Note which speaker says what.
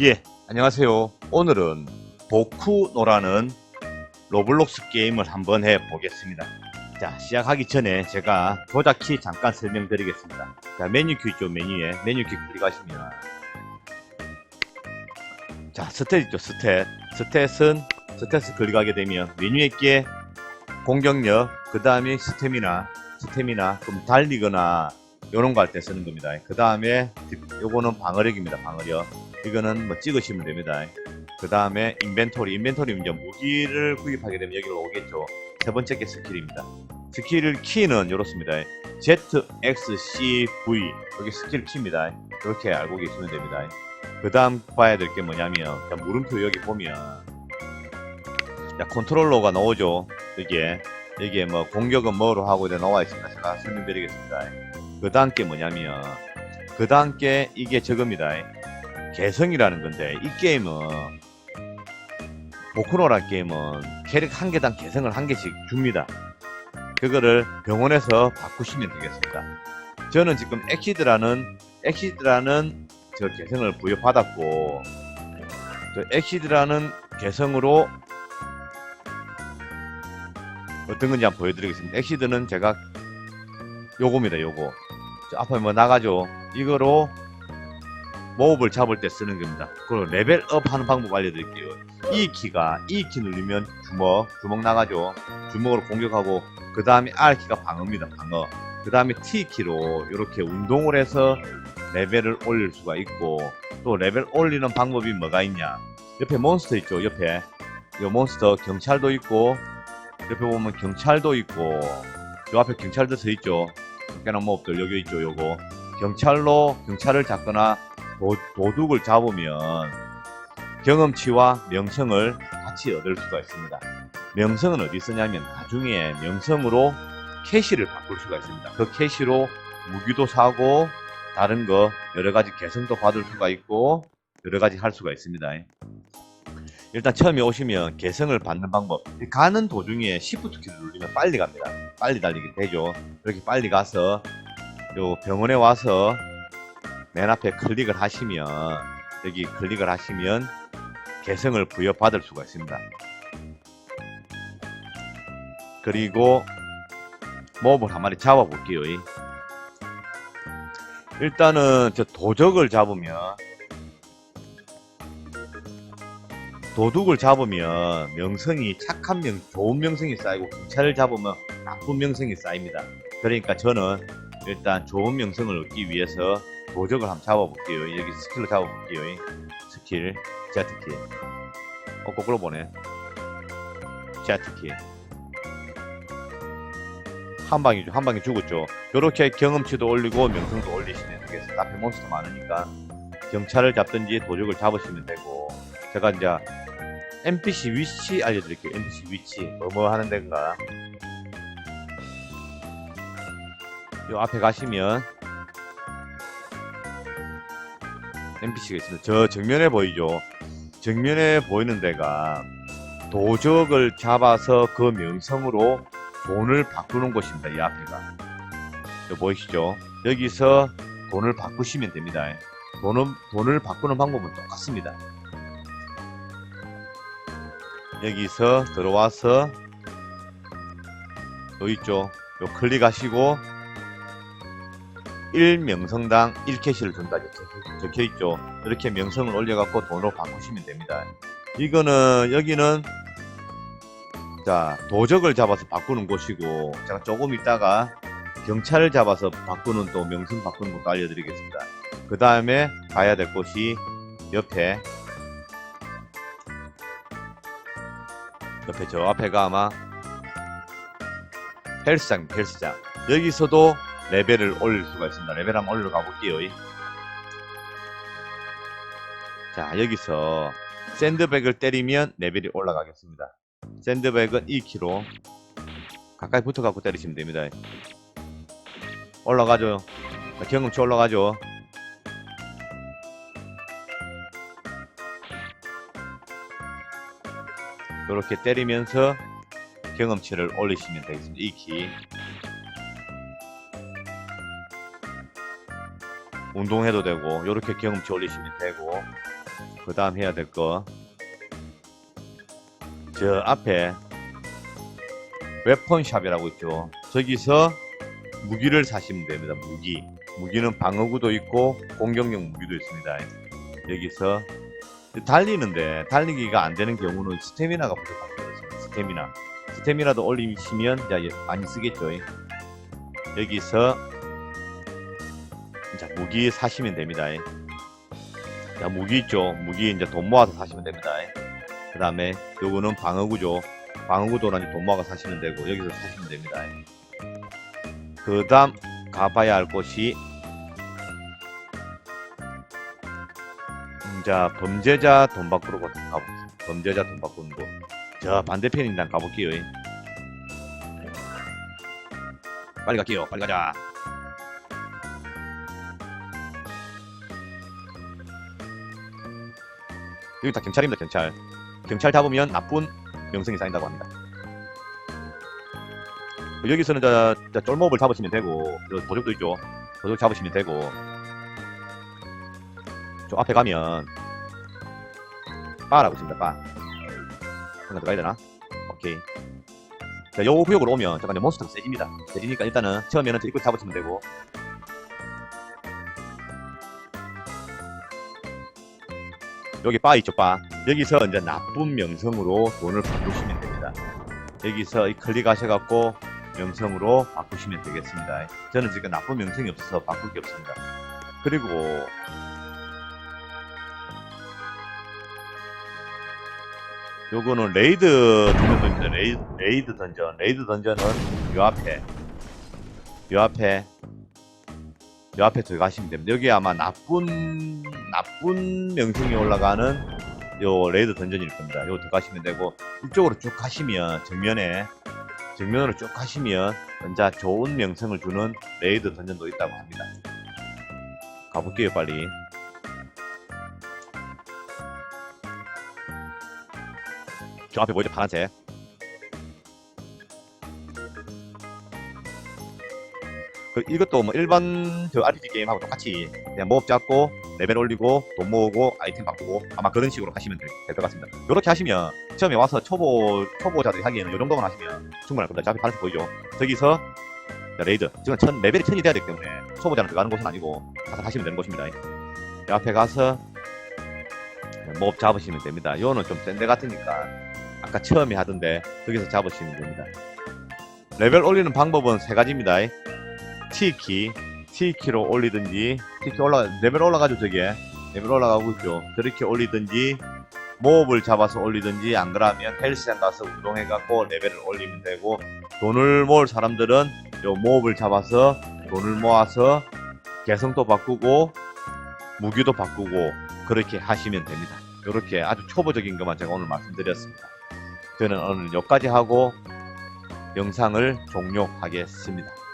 Speaker 1: 예, 안녕하세요. 오늘은 보쿠노라는 로블록스 게임을 한번 해보겠습니다. 자, 시작하기 전에 제가 조작키 잠깐 설명드리겠습니다. 자, 메뉴키 있죠, 메뉴에. 메뉴키 클릭하시면. 자, 스탯 있죠, 스탯. 스탯은, 스탯을 클릭하게 되면 메뉴에 있게 공격력, 그 다음에 스태미나, 스태미나, 좀 달리거나, 요런 거 할 때 쓰는 겁니다. 그 다음에, 요거는 방어력입니다, 방어력. 이거는 뭐 찍으시면 됩니다. 그 다음에 인벤토리, 인벤토리는 이제 무기를 구입하게 되면 여기로 오겠죠. 세 번째 게 스킬입니다. 스킬 키는 이렇습니다. ZXCV 여기 스킬 키입니다. 이렇게 알고 계시면 됩니다. 그 다음 봐야 될 게 뭐냐면 자, 물음표 여기 보면 자, 컨트롤러가 나오죠. 이게 이게 뭐 공격은 뭐로 하고 이제 나와 있습니다. 제가 설명드리겠습니다. 그 다음 게 뭐냐면 그 다음 게 이게 저겁니다. 개성이라는 건데 이 게임은 보크로라 게임은 캐릭 한 개당 개성을 한 개씩 줍니다. 그거를 병원에서 바꾸시면 되겠습니다. 저는 지금 엑시드라는 엑시드라는 저 개성을 부여받았고 저 엑시드라는 개성으로 어떤 건지 한번 보여드리겠습니다. 엑시드는 제가 요겁니다. 요거 저 앞에 뭐 나가죠. 이거로 모업을 잡을 때 쓰는 겁니다. 그리고 레벨업 하는 방법 알려드릴게요. E 키가 E 키 누르면 주먹, 주먹 나가죠. 주먹으로 공격하고 그 다음에 R 키가 방어입니다. 방어. 그 다음에 T 키로 이렇게 운동을 해서 레벨을 올릴 수가 있고 또 레벨 올리는 방법이 뭐가 있냐? 옆에 몬스터 있죠. 옆에 이 몬스터 경찰도 있고 옆에 보면 경찰도 있고 요 앞에 경찰도 서 있죠. 꽤나 몹들 여기 있죠. 요거 경찰로 경찰을 잡거나 도, 도둑을 잡으면 경험치와 명성을 같이 얻을 수가 있습니다. 명성은 어디 쓰냐면 나중에 명성으로 캐시를 바꿀 수가 있습니다. 그 캐시로 무기도 사고 다른 거 여러 가지 개성도 받을 수가 있고 여러 가지 할 수가 있습니다. 일단 처음에 오시면 개성을 받는 방법 가는 도중에 Shift 키를 누르면 빨리 갑니다. 빨리 달리게 되죠. 이렇게 빨리 가서 요 병원에 와서 맨 앞에 클릭을 하시면 여기 클릭을 하시면 개성을 부여받을 수가 있습니다. 그리고 몹을 한 마리 잡아볼게요. 일단은 저 도적을 잡으면 도둑을 잡으면 명성이 착한 명, 좋은 명성이 쌓이고 경찰을 잡으면 나쁜 명성이 쌓입니다. 그러니까 저는 일단 좋은 명성을 얻기 위해서 도적을 한번 잡아볼게요. 여기 스킬로 잡아볼게요. 스킬, 제트키. 어, 거꾸로 보네. 제트키. 한 방이죠. 한 방에 죽었죠. 이렇게 경험치도 올리고 명성도 올리시면 되겠습니다. 앞에 몬스터 많으니까 경찰을 잡든지 도적을 잡으시면 되고 제가 이제 NPC 위치 알려드릴게요. NPC 위치 뭐 뭐 하는 데인가. 요 앞에 가시면 NPC가 있습니다. 저 정면에 보이죠? 정면에 보이는 데가 도적을 잡아서 그 명성으로 돈을 바꾸는 곳입니다. 이 앞에가. 저 보이시죠? 여기서 돈을 바꾸시면 됩니다. 돈은, 돈을 바꾸는 방법은 똑같습니다. 여기서 들어와서 여기 있죠? 요 클릭하시고 1명성당 1캐시를 준다 적혀 있죠. 이렇게 명성을 올려갖고 돈으로 바꾸시면 됩니다. 이거는 여기는 자 도적을 잡아서 바꾸는 곳이고 제가 조금 있다가 경찰을 잡아서 바꾸는 또 명성 바꾸는 것도 알려드리겠습니다. 그 다음에 가야 될 곳이 옆에 옆에 저 앞에가 아마 헬스장 헬스장 여기서도 레벨을 올릴 수가 있습니다. 레벨 한번 올려 가볼게요. 자, 여기서 샌드백을 때리면 레벨이 올라가겠습니다. 샌드백은 2kg. 가까이 붙어 갖고 때리시면 됩니다. 올라가죠. 자, 경험치 올라가죠. 이렇게 때리면서 경험치를 올리시면 되겠습니다. 2키. 운동해도 되고 이렇게 경험치 올리시면 되고 그 다음 해야 될 거. 저 앞에 웨폰샵이라고 있죠. 저기서 무기를 사시면 됩니다. 무기. 무기는 방어구도 있고 공격용 무기도 있습니다. 여기서 달리는데 달리기가 안 되는 경우는 스태미나가 부족합니다. 스태미나. 스태미나도 올리시면 많이 쓰겠죠. 여기서 자 무기 사시면 됩니다. 자 무기 있죠. 무기 이제 돈 모아서 사시면 됩니다. 그 다음에 요거는 방어구죠. 방어구도라니 돈 모아서 사시면 되고 여기서 사시면 됩니다. 그 다음 가봐야 할 곳이 음, 자 범죄자 돈 바꾸러 가볼게요. 범죄자 돈 바꾸는 곳. 저 반대편 일단 가볼게요. 빨리 갈게요. 빨리 가자. 여기 다 경찰입니다. 경찰. 경찰 잡으면 나쁜 명성이 쌓인다고 합니다. 여기서는 저, 저 쫄몹을 잡으시면 되고 저 도적도 있죠. 도적 잡으시면 되고 저 앞에 가면 바라고 있습니다. 바. 한번 더 가야 되나? 오케이. 자, 요 구역으로 오면 잠깐 몬스터가 세집니다. 세지니까 일단은 처음에는 저 입구 잡으시면 되고 여기 바 있죠, 바. 여기서 이제 나쁜 명성으로 돈을 바꾸시면 됩니다. 여기서 이 클릭하셔갖고 명성으로 바꾸시면 되겠습니다. 저는 지금 나쁜 명성이 없어서 바꿀 게 없습니다. 그리고 요거는 레이드 던전입니다. 레이드, 레이드 던전. 레이드 던전은 요 앞에 요 앞에 요 앞에 들어가시면 됩니다. 여기 아마 나쁜 나쁜 명성이 올라가는 요 레이드 던전일 겁니다. 요 들어가시면 되고 이쪽으로 쭉 가시면 정면에 정면으로 쭉 가시면 혼자 좋은 명성을 주는 레이드 던전도 있다고 합니다. 가볼게요 빨리. 저 앞에 보이죠 파란색. 그 이것도 뭐 일반 저 RPG 게임하고 똑같이 그냥 모업 잡고 레벨 올리고 돈 모으고 아이템 바꾸고 아마 그런 식으로 하시면 될 것 같습니다. 이렇게 하시면 처음에 와서 초보 초보자들이 하기에는 이 정도만 하시면 충분할 겁니다. 저 앞에 파란색 보이죠? 저기서 자, 레이드 지금 천 레벨이 천이 돼야 되기 때문에 초보자는 들어가는 곳은 아니고 가서 하시면 되는 곳입니다. 이 앞에 가서 모업 잡으시면 됩니다. 요는 좀 센 데 같으니까 아까 처음에 하던데 거기서 잡으시면 됩니다. 레벨 올리는 방법은 세 가지입니다. T키, T키로 올리든지, T키 올라, 레벨 올라가죠, 저게. 레벨 올라가고 있죠. 저렇게 올리든지, 모업을 잡아서 올리든지, 안 그러면 헬스장 가서 운동해갖고 레벨을 올리면 되고, 돈을 모을 사람들은 요 모업을 잡아서 돈을 모아서 개성도 바꾸고, 무기도 바꾸고, 그렇게 하시면 됩니다. 이렇게 아주 초보적인 것만 제가 오늘 말씀드렸습니다. 저는 오늘 여기까지 하고 영상을 종료하겠습니다.